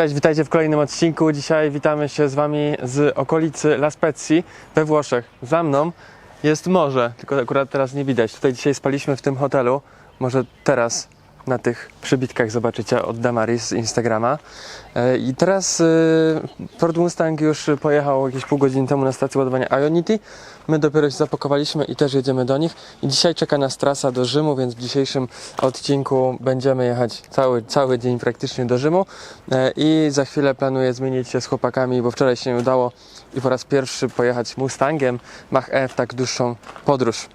Cześć, witajcie w kolejnym odcinku. Dzisiaj witamy się z Wami z okolicy La Spezia we Włoszech. Za mną jest morze, tylko akurat teraz nie widać. Tutaj dzisiaj spaliśmy w tym hotelu. Może teraz na tych przybitkach zobaczycie od Damaris z Instagrama. E, I teraz e, Ford Mustang już pojechał jakieś pół godziny temu na stację ładowania Ionity. My dopiero się zapakowaliśmy i też jedziemy do nich. I dzisiaj czeka nas trasa do Rzymu, więc w dzisiejszym odcinku będziemy jechać cały, cały dzień praktycznie do Rzymu. E, I za chwilę planuję zmienić się z chłopakami, bo wczoraj się nie udało i po raz pierwszy pojechać Mustangiem Mach E w tak dłuższą podróż.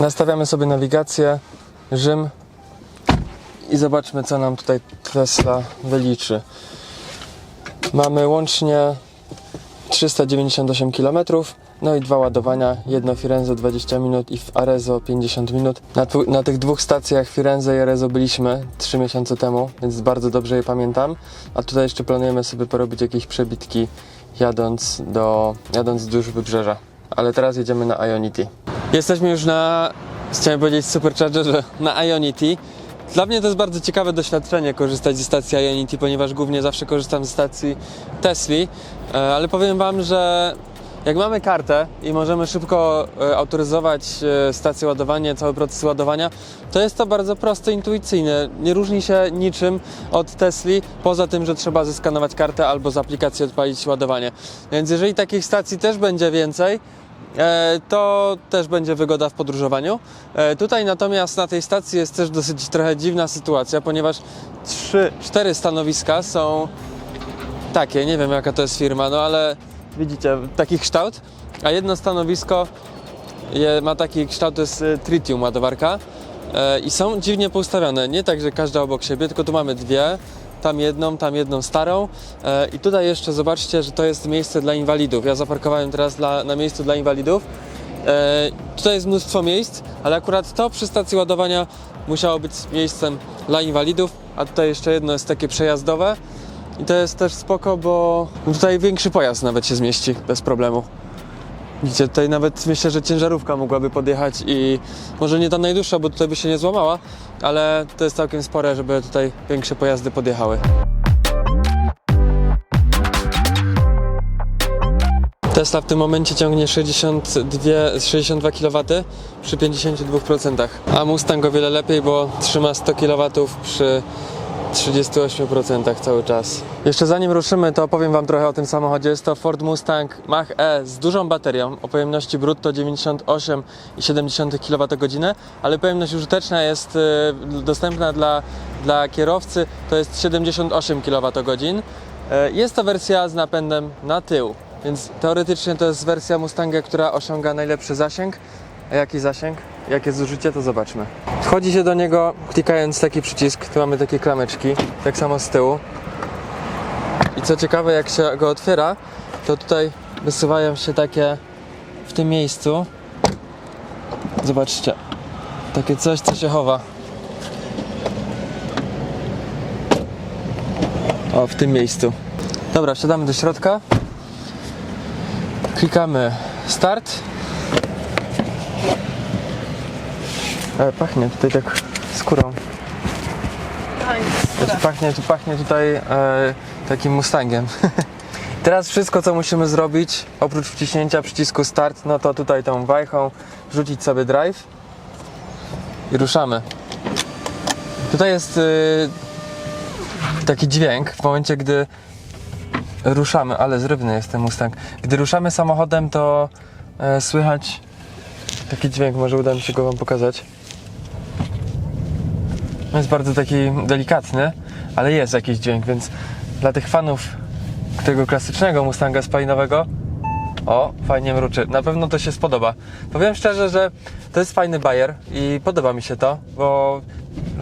Nastawiamy sobie nawigację Rzym i zobaczmy co nam tutaj Tesla wyliczy. Mamy łącznie 398 km, no i dwa ładowania, jedno Firenze 20 minut i w Arezzo 50 minut. Na, tu, na tych dwóch stacjach Firenze i Arezzo byliśmy 3 miesiące temu, więc bardzo dobrze je pamiętam. A tutaj jeszcze planujemy sobie porobić jakieś przebitki jadąc, do, jadąc wzdłuż wybrzeża. Ale teraz jedziemy na Ionity. Jesteśmy już na, chciałem powiedzieć Superchargerze, na Ionity. Dla mnie to jest bardzo ciekawe doświadczenie korzystać ze stacji Ionity, ponieważ głównie zawsze korzystam ze stacji Tesli, E, ale powiem Wam, że jak mamy kartę i możemy szybko e, autoryzować e, stację ładowania, cały proces ładowania, to jest to bardzo proste, intuicyjne. Nie różni się niczym od Tesli, poza tym, że trzeba zeskanować kartę albo z aplikacji odpalić ładowanie. Więc jeżeli takich stacji też będzie więcej, to też będzie wygoda w podróżowaniu. E, Tutaj natomiast na tej stacji jest też dosyć trochę dziwna sytuacja, ponieważ trzy, cztery stanowiska są takie, nie wiem jaka to jest firma, no ale widzicie, taki kształt, a jedno stanowisko je, ma taki kształt, to jest y, tritium ładowarka. E, i są dziwnie poustawione, nie tak, że każda obok siebie, tylko tu mamy dwie, tam jedną, tam jedną starą e, i tutaj jeszcze zobaczcie, że to jest miejsce dla inwalidów. Ja zaparkowałem teraz dla, na miejscu dla inwalidów. E, tutaj jest mnóstwo miejsc, ale akurat to przy stacji ładowania musiało być miejscem dla inwalidów, a tutaj jeszcze jedno jest takie przejazdowe. I to jest też spoko, bo tutaj większy pojazd nawet się zmieści bez problemu. Widzicie, tutaj nawet myślę, że ciężarówka mogłaby podjechać i może nie ta najdłuższa, bo tutaj by się nie złamała, ale to jest całkiem spore, żeby tutaj większe pojazdy podjechały. Tesla w tym momencie ciągnie 62, 62 kW przy 52%, a Mustang o wiele lepiej, bo trzyma 100 kW przy 38% cały czas. Jeszcze zanim ruszymy, to opowiem Wam trochę o tym samochodzie. Jest to Ford Mustang Mach-E z dużą baterią o pojemności brutto 98,7 kWh, ale pojemność użyteczna jest y, dostępna dla, dla kierowcy, to jest 78 kWh. Y, Jest to wersja z napędem na tył, więc teoretycznie to jest wersja Mustanga, która osiąga najlepszy zasięg. A jaki zasięg? Jakie zużycie, to zobaczmy. Wchodzi się do niego klikając taki przycisk, tu mamy takie klameczki, tak samo z tyłu. I co ciekawe, jak się go otwiera, to tutaj wysuwają się takie w tym miejscu. Zobaczcie, takie coś, co się chowa. O, w tym miejscu. Dobra, wsiadamy do środka. Klikamy start. E, pachnie tutaj tak skórą. Znaczy, pachnie, pachnie tutaj e, takim Mustangiem. Teraz wszystko, co musimy zrobić, oprócz wciśnięcia przycisku start, no to tutaj tą wajchą wrzucić sobie drive i ruszamy. Tutaj jest y, taki dźwięk w momencie, gdy ruszamy, ale zrywny jest ten Mustang. Gdy ruszamy samochodem, to e, słychać taki dźwięk, może uda mi się go Wam pokazać. Jest bardzo taki delikatny, ale jest jakiś dźwięk, więc dla tych fanów tego klasycznego Mustanga spalinowego o, fajnie mruczy. Na pewno to się spodoba. Powiem szczerze, że to jest fajny bajer i podoba mi się to, bo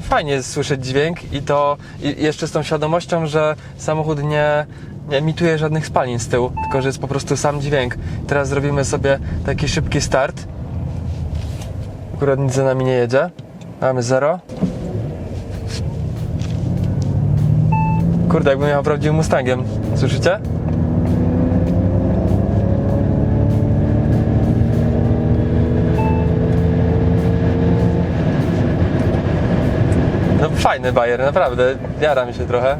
fajnie jest słyszeć dźwięk i to i jeszcze z tą świadomością, że samochód nie, nie emituje żadnych spalin z tyłu, tylko że jest po prostu sam dźwięk. Teraz zrobimy sobie taki szybki start. Akurat nic za nami nie jedzie. Mamy zero. Kurde, jakbym jechał prawdziwym Mustangiem. Słyszycie? No fajny bajer, naprawdę. Jara mi się trochę.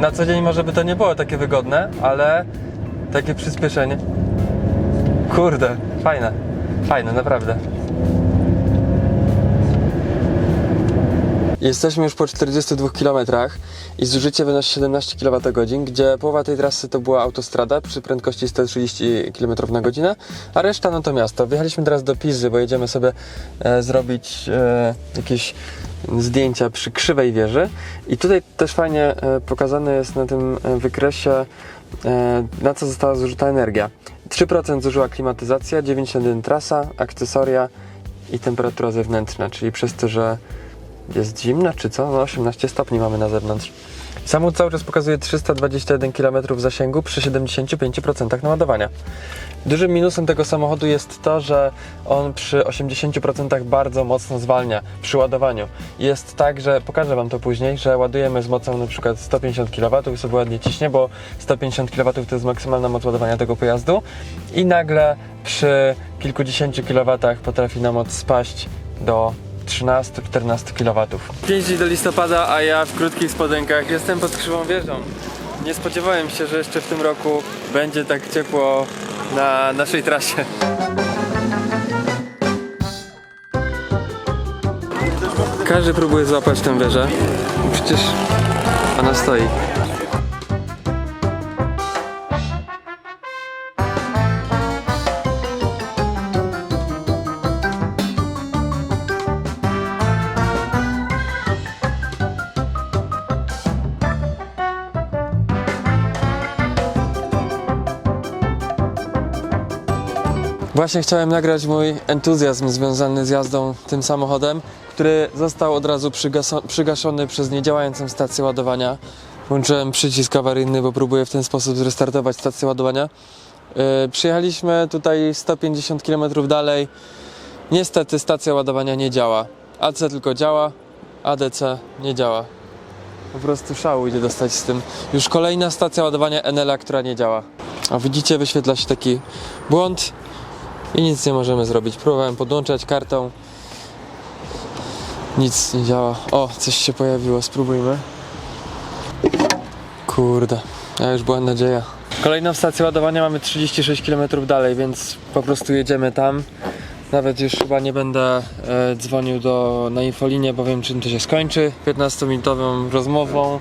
Na co dzień może by to nie było takie wygodne, ale takie przyspieszenie. Kurde, fajne. Fajne, naprawdę. Jesteśmy już po 42 km i zużycie wynosi 17 kWh, gdzie połowa tej trasy to była autostrada przy prędkości 130 km na godzinę, a reszta no to miasto. Wjechaliśmy teraz do Pizy, bo jedziemy sobie e, zrobić e, jakieś zdjęcia przy krzywej wieży i tutaj też fajnie e, pokazane jest na tym e, wykresie e, na co została zużyta energia. 3% zużyła klimatyzacja, 91 trasa, akcesoria i temperatura zewnętrzna, czyli przez to, że jest zimna czy co? No 18 stopni mamy na zewnątrz. Samochód cały czas pokazuje 321 km zasięgu przy 75% naładowania. Dużym minusem tego samochodu jest to, że on przy 80% bardzo mocno zwalnia przy ładowaniu. Jest tak, że pokażę Wam to później, że ładujemy z mocą na przykład 150 kW sobie ładnie ciśnie, bo 150 kW to jest maksymalna moc ładowania tego pojazdu i nagle przy kilkudziesięciu kW potrafi nam moc spaść do 13-14 kW. 5 dni do listopada, a ja w krótkich spodenkach jestem pod krzywą wieżą. Nie spodziewałem się, że jeszcze w tym roku będzie tak ciepło na naszej trasie. Każdy próbuje złapać tę wieżę. Przecież ona stoi. Właśnie chciałem nagrać mój entuzjazm związany z jazdą tym samochodem, który został od razu przygaszony przez niedziałającą stację ładowania. Włączyłem przycisk awaryjny, bo próbuję w ten sposób zrestartować stację ładowania. Yy, przyjechaliśmy tutaj 150 km dalej. Niestety stacja ładowania nie działa. AC tylko działa, ADC nie działa. Po prostu szału idzie dostać z tym. Już kolejna stacja ładowania Enela, która nie działa. A widzicie, wyświetla się taki błąd i nic nie możemy zrobić. Próbowałem podłączać kartą. Nic nie działa. O, coś się pojawiło, spróbujmy. Kurde, a już była nadzieja. Kolejną stację ładowania mamy 36 km dalej, więc po prostu jedziemy tam. Nawet już chyba nie będę e, dzwonił do, na infolinię, bo wiem czym to się skończy. 15-minutową rozmową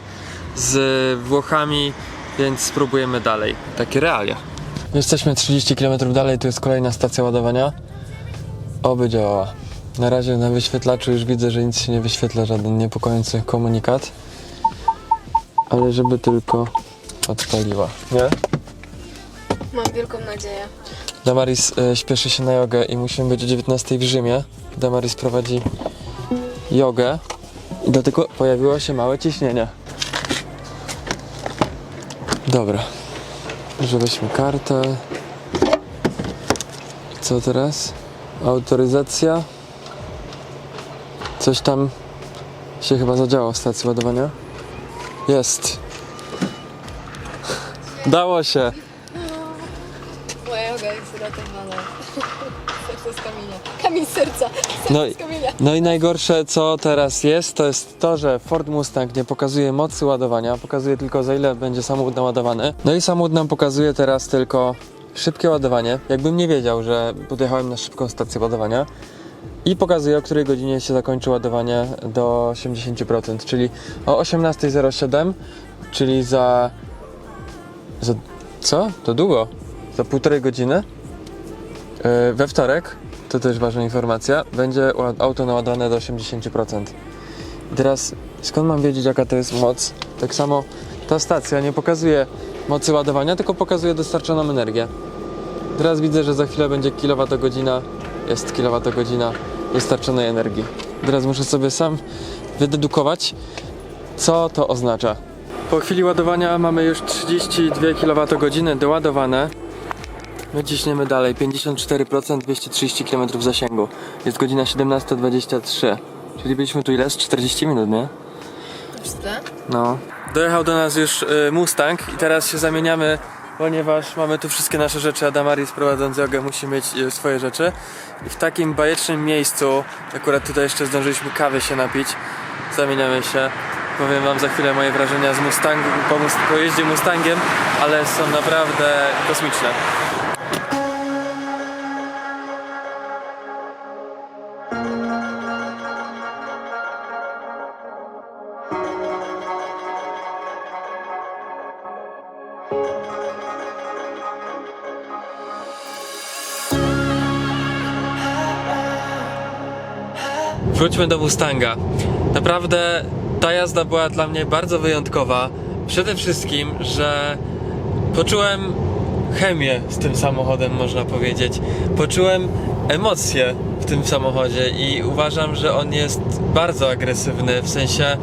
z Włochami, więc spróbujemy dalej. Takie realia. Jesteśmy 30 km dalej, tu jest kolejna stacja ładowania. Oby działała. Na razie na wyświetlaczu już widzę, że nic się nie wyświetla, żaden niepokojący komunikat. Ale żeby tylko odpaliła. Nie? Mam wielką nadzieję. Damaris e, śpieszy się na jogę i musimy być o 19 w Rzymie. Damaris prowadzi jogę i dlatego pojawiło się małe ciśnienie. Dobra. Weźmy kartę. Co teraz? Autoryzacja. Coś tam się chyba zadziało w stacji ładowania. Jest. Dało się. Moja joga jest uratowana. Serce z kamienia. Kamień z serca. Serce No i- z kamienia. No i najgorsze co teraz jest, to jest to, że Ford Mustang nie pokazuje mocy ładowania, pokazuje tylko za ile będzie samochód naładowany. No i samochód nam pokazuje teraz tylko szybkie ładowanie. Jakbym nie wiedział, że podjechałem na szybką stację ładowania. I pokazuje o której godzinie się zakończy ładowanie do 80%, czyli o 18.07, czyli za... za... co? To długo. Za półtorej godziny. Yy, we wtorek to też ważna informacja, będzie auto naładowane do 80%. I teraz skąd mam wiedzieć jaka to jest moc? Tak samo ta stacja nie pokazuje mocy ładowania, tylko pokazuje dostarczoną energię. Teraz widzę, że za chwilę będzie kilowatogodzina, jest kilowatogodzina dostarczonej energii. Teraz muszę sobie sam wydedukować, co to oznacza. Po chwili ładowania mamy już 32 kWh doładowane. My ciśniemy dalej, 54%, 230 km zasięgu. Jest godzina 17.23. Czyli byliśmy tu ile? Z 40 minut, nie? No. Dojechał do nas już y, Mustang i teraz się zamieniamy, ponieważ mamy tu wszystkie nasze rzeczy, a Damaris prowadząc jogę musi mieć y, swoje rzeczy. I w takim bajecznym miejscu, akurat tutaj jeszcze zdążyliśmy kawy się napić, zamieniamy się. Powiem wam za chwilę moje wrażenia z Mustangu, po, po jeździe Mustangiem, ale są naprawdę kosmiczne. Wróćmy do Mustanga. Naprawdę ta jazda była dla mnie bardzo wyjątkowa. Przede wszystkim, że poczułem chemię z tym samochodem, można powiedzieć. Poczułem emocje w tym samochodzie i uważam, że on jest bardzo agresywny, w sensie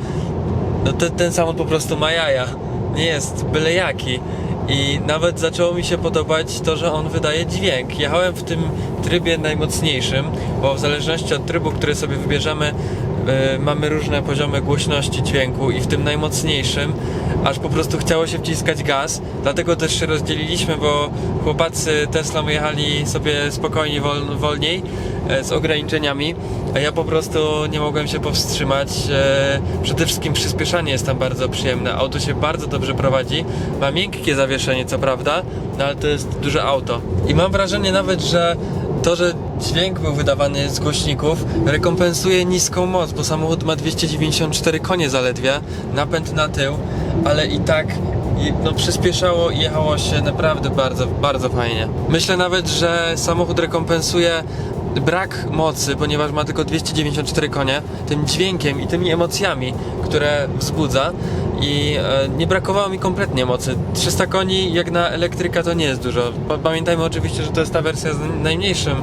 no ten, ten samochód po prostu ma jaja. Nie jest byle jaki. I nawet zaczęło mi się podobać to, że on wydaje dźwięk. Jechałem w tym trybie najmocniejszym, bo w zależności od trybu, który sobie wybierzemy, yy, mamy różne poziomy głośności dźwięku i w tym najmocniejszym aż po prostu chciało się wciskać gaz. Dlatego też się rozdzieliliśmy, bo chłopacy Teslą jechali sobie spokojnie, wol, wolniej, e, z ograniczeniami, a ja po prostu nie mogłem się powstrzymać. E, Przede wszystkim przyspieszanie jest tam bardzo przyjemne. Auto się bardzo dobrze prowadzi. Ma miękkie zawieszenie, co prawda, no ale to jest duże auto. I mam wrażenie nawet, że to, że dźwięk był wydawany z głośników, rekompensuje niską moc, bo samochód ma 294 konie zaledwie, napęd na tył, ale i tak no, przyspieszało i jechało się naprawdę bardzo, bardzo fajnie. Myślę nawet, że samochód rekompensuje brak mocy, ponieważ ma tylko 294 konie, tym dźwiękiem i tymi emocjami, które wzbudza i e, nie brakowało mi kompletnie mocy. 300 koni jak na elektryka to nie jest dużo. Pa- Pamiętajmy oczywiście, że to jest ta wersja z najmniejszym,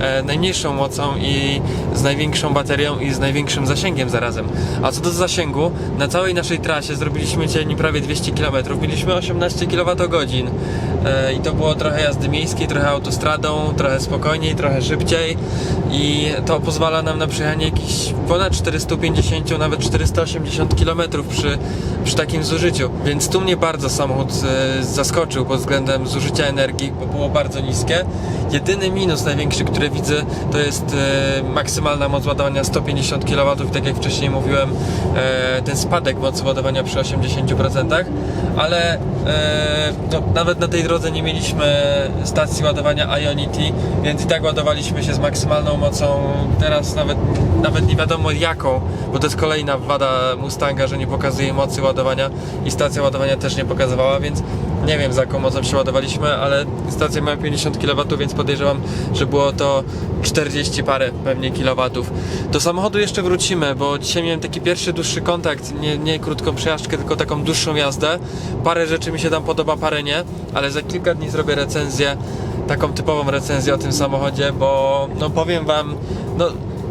e, najmniejszą mocą i z największą baterią i z największym zasięgiem zarazem. A co do zasięgu, na całej naszej trasie zrobiliśmy dzień prawie 200 km, mieliśmy 18 kWh e, i to było trochę jazdy miejskiej, trochę autostradą, trochę spokojniej, trochę szybciej i to pozwala nam na przejechanie jakichś ponad 450, nawet 480 km przy, przy takim zużyciu. Więc tu mnie bardzo samochód e, zaskoczył pod względem zużycia energii, bo było bardzo niskie. Jedyny minus największy, który widzę, to jest e, maksymalna moc ładowania 150 kW, tak jak wcześniej mówiłem, e, ten spadek mocy ładowania przy 80%, ale e, no, nawet na tej drodze nie mieliśmy stacji ładowania Ionity, więc i tak ładowaliśmy się z maksymalną mocą. Teraz nawet, nawet nie wiadomo jaką, bo to jest kolejna wada Mustanga, że nie pokazuje mocy ładowania i stacja ładowania też nie pokazywała, więc nie wiem za jaką mocą się ładowaliśmy, ale stacja miała 50 kW, więc podejrzewam, że było to 40 parę pewnie kilowatów. Do samochodu jeszcze wrócimy, bo dzisiaj miałem taki pierwszy dłuższy kontakt, nie, nie krótką przejażdżkę, tylko taką dłuższą jazdę. Parę rzeczy mi się tam podoba, parę nie, ale za kilka dni zrobię recenzję, taką typową recenzję o tym samochodzie, bo no powiem wam, no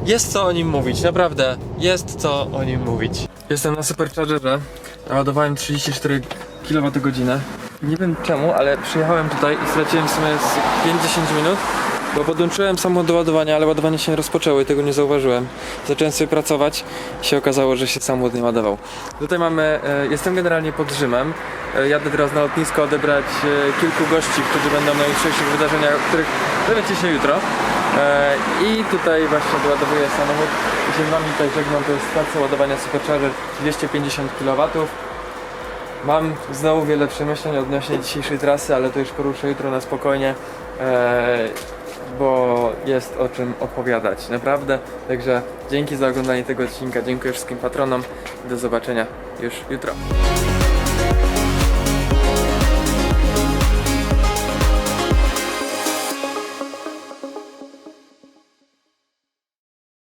jest co o nim mówić, naprawdę jest co o nim mówić. Jestem na Superchargerze, ładowałem 34 kWh. Nie wiem czemu, ale przyjechałem tutaj i straciłem w sumie z 5-10 minut, bo podłączyłem samochód do ładowania, ale ładowanie się nie rozpoczęło i tego nie zauważyłem. Zacząłem sobie pracować i się okazało, że się samochód nie ładował. Tutaj mamy, e, jestem generalnie pod Rzymem. E, Jadę teraz na lotnisko odebrać e, kilku gości, którzy będą na jutrzejszych wydarzeniach, o których dowiecie się jutro. I tutaj właśnie doładowuję samochód i się z wami tutaj żegnam, to jest stacja ładowania Supercharger 250 kW. Mam znowu wiele przemyśleń odnośnie dzisiejszej trasy, ale to już poruszę jutro na spokojnie, e, bo jest o czym opowiadać, naprawdę. Także dzięki za oglądanie tego odcinka, dziękuję wszystkim patronom. Do zobaczenia już jutro.